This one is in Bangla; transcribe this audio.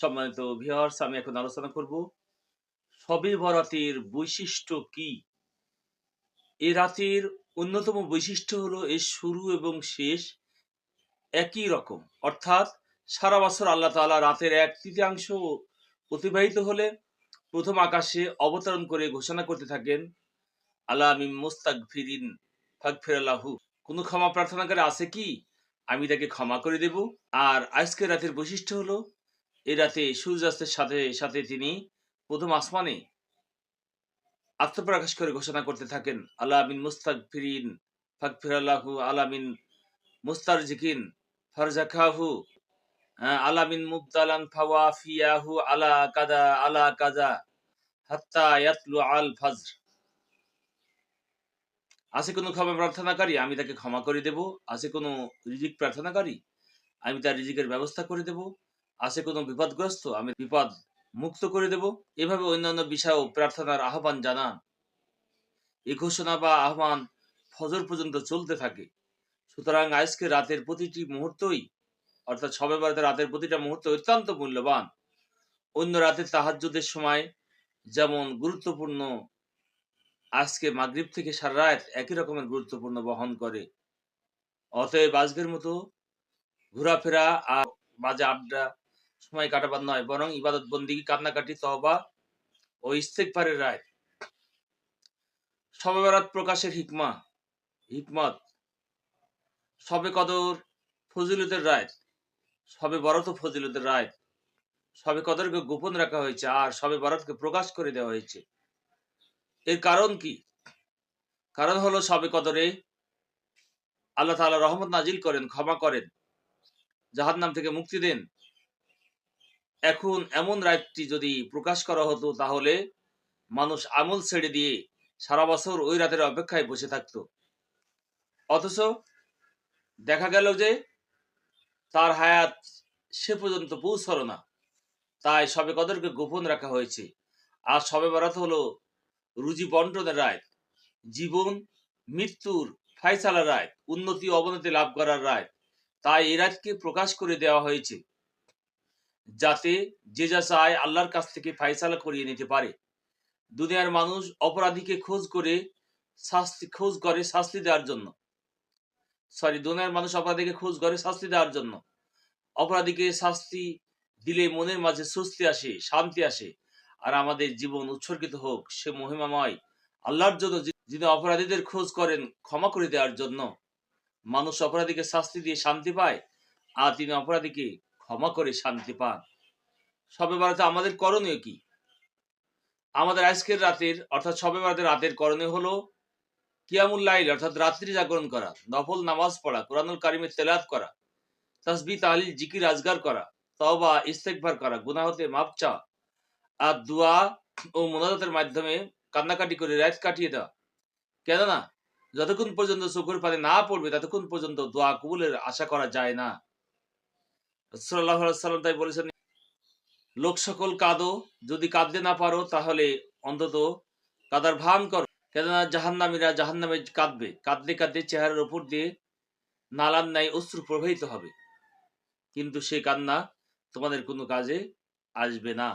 সম্মানিত ভিউয়ার্স আমি এখন আলোচনা করব শবে বরাতের বৈশিষ্ট্য কি? এ রাতের অন্যতম বৈশিষ্ট্য হলো এর শুরু এবং শেষ একই রকম। অর্থাৎ সারা বছর আল্লাহ তাআলা রাতের এক তৃতীয়াংশ অতিবাহিত হলে প্রথম আকাশে অবতরণ করে ঘোষণা করতে থাকেন, আল্লাহ আমি মোস্তাক ফিরিন ফাকফিরাল্লাহু কোনো ক্ষমা প্রার্থনাকারী আছে কি? আমি তাকে ক্ষমা করে দেব। আর আজকের রাতের বৈশিষ্ট্য হলো এই রাতে সূর্যাস্তের সাথে সাথে তিনি প্রথম আসমানে আত্মপ্রকাশ করে ঘোষণা করতে থাকেন, আল্লাহ মিন মুস্তাক ফিরিন ফাকফিরাল্লাহু আলামিন মুস্তার জিকিন ফারজাকাহু আলামিন মুবতালান ফাওয়াফিয়াহু আলা কাদা, আলা কাজা হাত্তা ইয়াতলু আল ফাজর। আছে কোনো ক্ষমা প্রার্থনাকারী? আমি তাকে ক্ষমা করে দেব। আছে কোনো রিজিক প্রার্থনাকারী? আমি তার রিজিকের ব্যবস্থা করে দেব। আছে কোনো বিপদগ্রস্ত? আমি বিপদ মুক্ত করে দেব। এভাবে অন্যান্য বিষয়েও প্রার্থনার আহ্বান জানান। এ ঘোষণা বা আহ্বান ফজর পর্যন্ত চলতে থাকে। সুতরাং আজকে রাতের প্রতিটি মুহূর্তই, অর্থাৎ সবে বারাতে রাতের প্রতিটা মুহূর্ত অত্যন্ত মূল্যবান। অন্য রাতের তাহাজ্জুদের সময় যেমন গুরুত্বপূর্ণ, আজকে মাগরিব থেকে সারা রাত একই রকমের গুরুত্বপূর্ণ বহন করে। অতএব আজকের মতো ঘোরাফেরা আর বাজে আড্ডা সময় কাটাবার নয়, বরং ইবাদত বন্দিগি কান্নাকাটি তহবা ও ইস্তেকবারের রায়। সবে বরাত প্রকাশের হিকমা, হিকমত। সবে কদর ফজিলতের রায়, সবে বরাত ফজিলতের রায়। সবে কদরকে গোপন রাখা হয়েছে আর সবে বরাতকে প্রকাশ করে দেওয়া হয়েছে। এর কারণ কি? কারণ হলো সবে কদরে আল্লাহ তাআলা রহমত নাজিল করেন, ক্ষমা করেন জাহান নাম থেকে মুক্তি দেন এখন এমন রাতটি যদি প্রকাশ করা হতো, তাহলে মানুষ আমল ছেড়ে দিয়ে সারা বছর ওই রাতের অপেক্ষায় বসে থাকতো। অথচ দেখা গেল যে তার হায়াত সে পর্যন্ত পৌঁছল না। তাই সবে কদরকে গোপন রাখা হয়েছে। আর সবে বরাত হলো রুজি বন্টনের রায়, জীবন, মৃত্যুর ফাইসালা রায়, উন্নতি অবনতি লাভ করার রায়। তাই এই রাতকে প্রকাশ করে দেওয়া হয়েছে। যাতে যে যা চায় আল্লাহর কাছ থেকে ফাইসালা করিয়ে নিতে পারে। দুনিয়ার মানুষ অপরাধীকে খোঁজ করে শাস্তি, খোঁজ করে শাস্তি দেওয়ার জন্য। সরি দুনিয়ার মানুষ অপরাধীকে খোঁজ করে শাস্তি দেওয়ার জন্য। অপরাধীকে শাস্তি দিলে মনের মাঝে স্বস্তি আসে, শান্তি আসে। আর আমাদের জীবন উৎসর্গিত হোক, সে মহিমাময়, আল্লাহর জন্য যিনি অপরাধীদের খোঁজ করেন, ক্ষমা করে দেওয়ার জন্য। মানুষ অপরাধীকে শাস্তি দিয়ে শান্তি পায়, আর তিনি অপরাধীকে ক্ষমা করে শান্তি পান। সবে বারাতে আমাদের করণীয় কি? আমাদের আজকের রাতের, অর্থাৎ সবে বারাতে রাতের করণীয় হলো কিয়ামুল লাইল, অর্থাৎ রাত্রি জাগরণ করা, নফল নামাজ পড়া, কোরআনুল কারিমের তেলাত করা তাসবি তাহলিল, জিকির, আজগার করা, তওবা ইস্তেকবার করা, গুনাহ হতে মাপ চাওয়া, আর দোয়া ও মোনাজাতের মাধ্যমে কান্নাকাটি করে রাত কাটিয়ে দেওয়া। কেননা, যতক্ষণ পর্যন্ত চোখের পানি না পড়বে, ততক্ষণ পর্যন্ত দোয়া কবুলের আশা করা যায় না। সাল্লাম তাই বলেছেন, লোক সকল কাঁদো, যদি কাঁদতে না পারো তাহলে অন্তত কাদার ভান করো। কেননা জাহান্নামীরা জাহান্নামে কাঁদবে। কাঁদতে কাঁদতে চেহারার উপর দিয়ে নালার ন্যায় অশ্রু প্রবাহিত হবে। কিন্তু সে কান্না তোমাদের কোনো কাজে আসবে না।